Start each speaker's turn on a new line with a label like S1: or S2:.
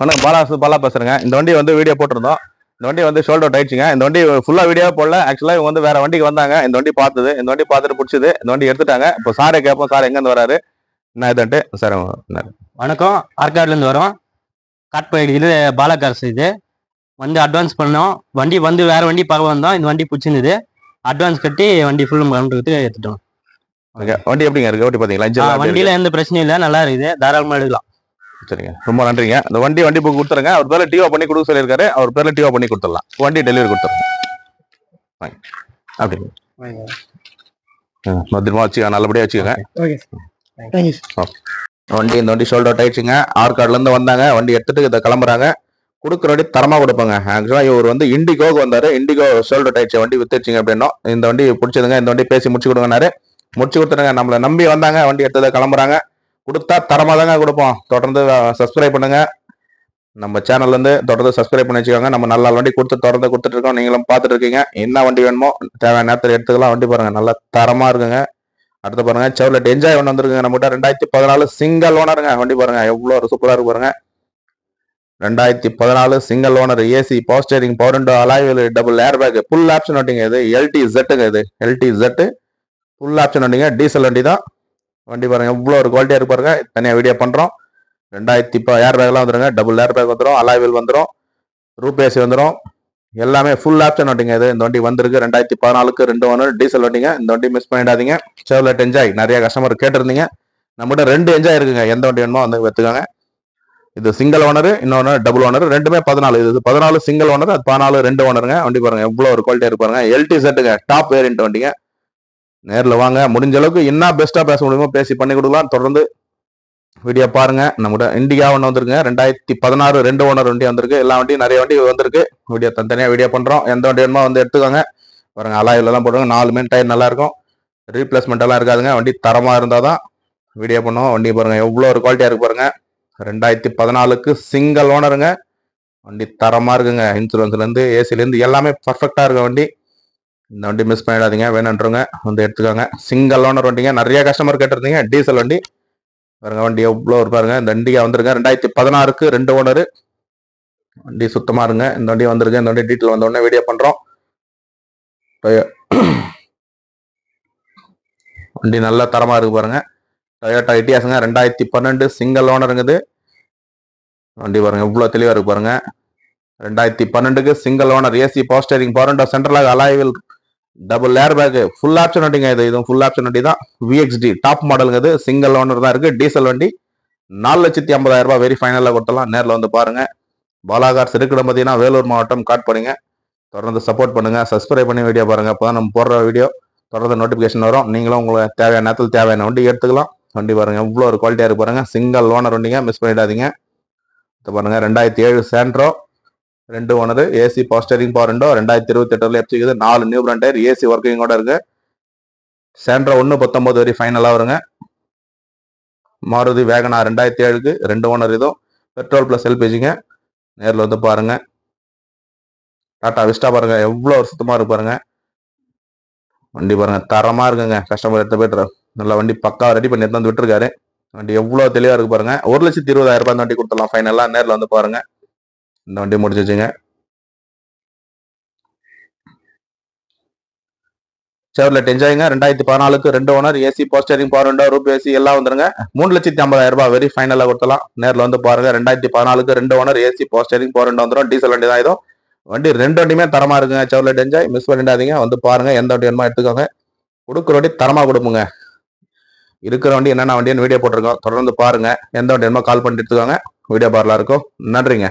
S1: வணக்கம் பாலா பாலா பேசுறேங்க. இந்த வண்டி வந்து வீடியோ போட்டிருந்தோம். இந்த வண்டி வந்து ஷோல்டர் அவுட் ஆயிடுச்சுங்க இந்த வண்டி ஃபுல்லா வீடியோ போடல. ஆக்சுவலா இவங்க வந்து வேற வண்டிக்கு வந்தாங்க. இந்த வண்டி பார்த்தது. இந்த வண்டி பார்த்துட்டு பிடிச்சது. இந்த வண்டி எடுத்துட்டாங்க. இப்போ சாரை கேட்போம் சார் எங்க இருந்து வராரு? என்ன இதுன்ட்டு சார்
S2: வணக்கம். ஆற்காடுலேருந்து வரோம். காட்பாடி இது பாலகார்ஸ் இது வந்து அட்வான்ஸ் பண்ணோம். வண்டி வந்து வேற வண்டி பார்க்க வந்தோம். இந்த வண்டி பிடிச்சிருந்தது. அட்வான்ஸ் கட்டி வண்டி ஃபுல் பண்ணுறதுக்கு எடுத்துட்டோம்
S1: வண்டி எப்படிங்க இருக்கு? ஓட்டி எப்படி
S2: வண்டியில எந்த பிரச்சனையும் இல்லை. நல்லா இருக்குது. தாராளமாக எடுக்கலாம்?
S1: சரிங்க ரொம்ப நன்றிங்க. இந்த வண்டி வண்டி புக் கொடுத்துருங்க. அவர் பேர்ல டிஓ பண்ணி கொடுக்க சொல்லியிருக்காரு. அவர் பேர்ல டிஓ பண்ணி கொடுத்துடலாம். வண்டி டெலிவரி கொடுத்துருங்க. வாங்க. அப்படிங்க பத்திரமா வச்சுக்க நல்லபடியா வச்சுக்கோங்க.
S3: ஓகே.
S1: வண்டி இந்த வண்டி ஷோல்டர் அவுட் ஆயிடுச்சுங்க. ஆற்காடுல இருந்து வந்தாங்க. வண்டி எடுத்துட்டு இதை கிளம்புறாங்க. கொடுக்குற வண்டி தரமா கொடுப்பாங்க. ஆக்சுவலா இவர் வந்து இண்டிகோக்கு வந்தாரு. இண்டிகோ ஷோல்டர் அவுட் ஆயிடுச்சு. வண்டி வித்துருச்சுங்க அப்படின்னா இந்த வண்டி பிடிச்சதுங்க. இந்த வண்டி பேசி முடிச்சு கொடுங்கனாரு முடிச்சு கொடுத்துருங்க. நம்மளை நம்பி வந்தாங்க. வண்டி எடுத்ததை கிளம்புறாங்க. கொடுத்தா தரமாக தாங்க கொடுப்போம். தொடர்ந்து சப்ஸ்கிரைப் பண்ணுங்க. நம்ம சேனல்லேருந்து தொடர்ந்து சப்ஸ்கிரைப் பண்ணி வச்சுக்கோங்க. நம்ம நல்ல வண்டி கொடுத்து தொடர்ந்து கொடுத்துட்டு இருக்கோம். நீங்களும் பார்த்துட்டு இருக்கீங்க. என்ன வண்டி வேணுமோ தேவையான நேரத்தில் எடுத்துக்கலாம். வண்டி பாருங்க நல்லா தரமாக இருக்குங்க. அடுத்து பாருங்க செவ்லெட் என்ஜாய் ஒன்று வந்துருக்குங்க நம்மகிட்ட. ரெண்டாயிரத்தி பதினாலு சிங்கிள் ஓனருங்க வண்டி பாருங்க எவ்வளோ ஒரு சூப்பராக இருக்கு பாருங்க. ரெண்டாயிரத்தி பதினாலு single owner AC power steering power window alloy wheel double air bag full option வண்டிங்க இது. எல்டி ஜெட்டுங்க இது. எல்டி ஜெட்டு ஃபுல் ஆப்ஷன் வண்டிங்க. டீசல் வண்டி தான் வண்டி பாருங்க எவ்வளோ ஒரு குவாலிட்டியாக இருக்கு பாருங்க. தனியாக வீடியோ பண்ணுறோம் ரெண்டாயிரத்தி இப்போ ஏர் பேக்லாம் வந்துருங்க? டபுள் ஏர் பேக் வந்துடும் அலாய்வில் வந்துடும் ரூபேசி வந்துடும் எல்லாமே ஃபுல் ஆப்ஷன் வண்டிங்க இது. இந்த வண்டி வந்திருக்கு. ரெண்டாயிரத்தி பதினாலுக்கு ரெண்டு ஓனர் டீசல் வண்டிங்க. இந்த வண்டி மிஸ் பண்ணிடாதீங்க. செவ்லெட் என்ஜாய் நிறைய கஸ்டமர் கேட்டிருந்தீங்க. நம்மகிட்ட ரெண்டு என்ஜாய் இருக்குங்க. எந்த வண்டி வேணுமோ வந்து எடுத்துக்கோங்க. இது சிங்கிள் ஓனர் இன்னொன்று டபுள் ஓனர் ரெண்டுமே பதினாலு. இது பதினாலு சிங்கிள் ஓனர் அது பதினாலு ரெண்டு ஓனருங்க வண்டி பாருங்க எவ்வளோ ஒரு குவாலிட்டியாக இருப்பாருங்க எல்டி செட்டுங்க டாப் வேரியன்ட் வண்டிங்க. நேரில் வாங்க. முடிஞ்ச அளவுக்கு என்ன பெஸ்ட்டாக பேச முடியுமோ பேசி பண்ணி கொடுக்கலாம். தொடர்ந்து வீடியோ பாருங்க. நம்மகிட்ட இண்டிகா ஒன்று வந்திருக்குங்க. ரெண்டாயிரத்தி பதினாறு ரெண்டு ஓனர் வண்டி வந்திருக்கு. எல்லா வண்டியும் நிறைய வண்டி வந்திருக்கு. வீடியோ தனித்தனியாக வீடியோ பண்ணுறோம் எந்த வண்டி வேணுமோ வந்து எடுத்துக்கோங்க. பாருங்க அலாயிலெல்லாம் போடுவாங்க நாலு மீன் டயர் நல்லாயிருக்கும் ரீப்ளேஸ்மெண்ட் எல்லாம் இருக்காதுங்க. வண்டி தரமாக இருந்தால் தான் வீடியோ பண்ணுவோம். வண்டி பாருங்கள் எவ்வளோ ஒரு குவாலிட்டியாக இருக்கு பாருங்கள் ரெண்டாயிரத்தி பதினாலுக்கு சிங்கிள் ஓனருங்க வண்டி தரமாக இருக்குங்க. இன்சூரன்ஸ்லேருந்து ஏசிலேருந்து எல்லாமே பர்ஃபெக்டாக இருக்க வண்டி. இந்த வண்டி மிஸ் பண்ணிடாதீங்க. வேணுன்றவங்க வந்து எடுத்துக்கோங்க. சிங்கிள் ஓனர் வண்டிங்க. நிறைய கஸ்டமர் கேட்டிருந்தீங்க. டீசல் வண்டி. பாருங்க வண்டி எவ்வளோ இருப்பாருங்க பாருங்க. இந்த வண்டியா வந்துருங்க. ரெண்டாயிரத்தி பதினாறுக்கு ரெண்டு ஓனர் வண்டி சுத்தமாக இருங்க. இந்த வண்டி வந்துருங்க. இந்த வண்டி டீட்டெயில் வந்த வீடியோ பண்ணுறோம் வண்டி நல்ல தரமாக இருக்கு பாருங்க. டொயோட்டா ஐடியாஸுங்க ரெண்டாயிரத்தி பன்னெண்டு சிங்கிள் ஓனருங்குது வண்டி பாருங்க. எவ்வளோ தெளிவாக இருக்கு பாருங்க. ரெண்டாயிரத்தி பன்னெண்டுக்கு single owner AC power steering power சென்ட்ரலாக alloy wheel double air bag full option வண்டிங்க இது. இதுவும் ஃபுல் ஆப்ஷன் வண்டி தான். விஎக்ஸ்டி டாப் மாடலுங்க இது சிங்கிள் ஓனர் தான் இருக்கு. டீசல் வண்டி. நாலு லட்சத்தி ஐம்பதாயிரம் ரூபாய் வெரி ஃபைனலாக கொடுத்தலாம் நேரில் வந்து பாருங்க. பாலாகார்ஸ் சிறுக்கிடம் பார்த்தீங்கன்னா வேலூர் மாவட்டம் காட் பண்ணுங்க தொடர்ந்து சப்போர்ட் பண்ணுங்க. சப்ஸ்கிரைப் பண்ணி வீடியோ பாருங்க. அப்பதான் நம்ம போடுற வீடியோ தொடர்ந்து நோட்டிஃபிகேஷன் வரும். நீங்களும் உங்களுக்கு தேவையான நேரத்தில் தேவையான வண்டி எடுத்துக்கலாம். வண்டி பாருங்க. இவ்வளோ ஒரு குவாலிட்டியாக இருக்கு பாருங்க. சிங்கிள் ஓனர் வண்டிங்க. மிஸ் பண்ணிடாதீங்க. இது பாருங்க. ரெண்டாயிரத்தி ஏழு சேண்ட்ரோ ரெண்டு owner AC power steering power ரெண்டோ ரெண்டாயிரத்தி இருபத்தி எட்டுல எப்சிக்குது நாலு நியூ பிராண்ட் டயர் ஏசி ஒர்க்கிங்கோட இருக்கு. சேண்ட்ரோ ஒன்று பத்தொம்போது வரை ஃபைனலாக வருங்க. மாருதி வேகனா ரெண்டாயிரத்தி ஏழுக்கு ரெண்டு ஓனர் இதுவும் பெட்ரோல் ப்ளஸ் எல்பிஜிங்க நேரில் வந்து பாருங்க. டாட்டா விஸ்டா பாருங்க. எவ்வளோ ஒரு சுத்தமாக இருக்கு பாருங்க. வண்டி பாருங்க. தரமாக இருக்குங்க. கஸ்டமர் எடுத்து போய்ட்டு நல்ல வண்டி பக்கா ரெடி பண்ணி எடுத்து வந்து விட்டுருக்காரு. வண்டி எவ்வளோ தெளிவாக இருக்கு பாருங்க. ஒரு லட்சத்தி இருபதாயிரம் ரூபாய் வண்டி கொடுத்துடலாம். ஃபைனலாக நேரில் வந்து பாருங்க. இந்த வண்டியை முடிச்சு வச்சுங்க. செவர்லெட் என்ஜாய்ங்க ரெண்டாயிரத்தி பதினாலுக்கு ரெண்டு owner AC power steering power window roof AC எல்லாம் வந்துருங்க. மூணு லட்சத்தி ஐம்பதாயிரம் ரூபாய் வெரி ஃபைனலாக கொடுத்தலாம் நேரில் வந்து பாருங்க. ரெண்டாயிரத்தி பதினாலுக்கு ரெண்டு owner AC power steering power window வந்துடும் டீசல் வண்டி தான் இதுவும் வண்டி ரெண்டு வண்டியுமே தரமா இருக்குங்க. செவர்லெட் என்ஜாய் மிஸ் பண்ணிடாதீங்க. வந்து பாருங்க. எந்த வண்டி வேணுமோ எடுத்துக்கோங்க. கொடுக்குற வண்டி தரமா கொடுப்புங்க. இருக்கிற வண்டி என்னென்ன வண்டின்னு வீடியோ போட்டிருக்கோம். தொடர்ந்து பாருங்க. எந்த வண்டி வேணுமோ கால் பண்ணி எடுத்துக்கோங்க. வீடியோ பார்லாம் இருக்கும் நன்றிங்க.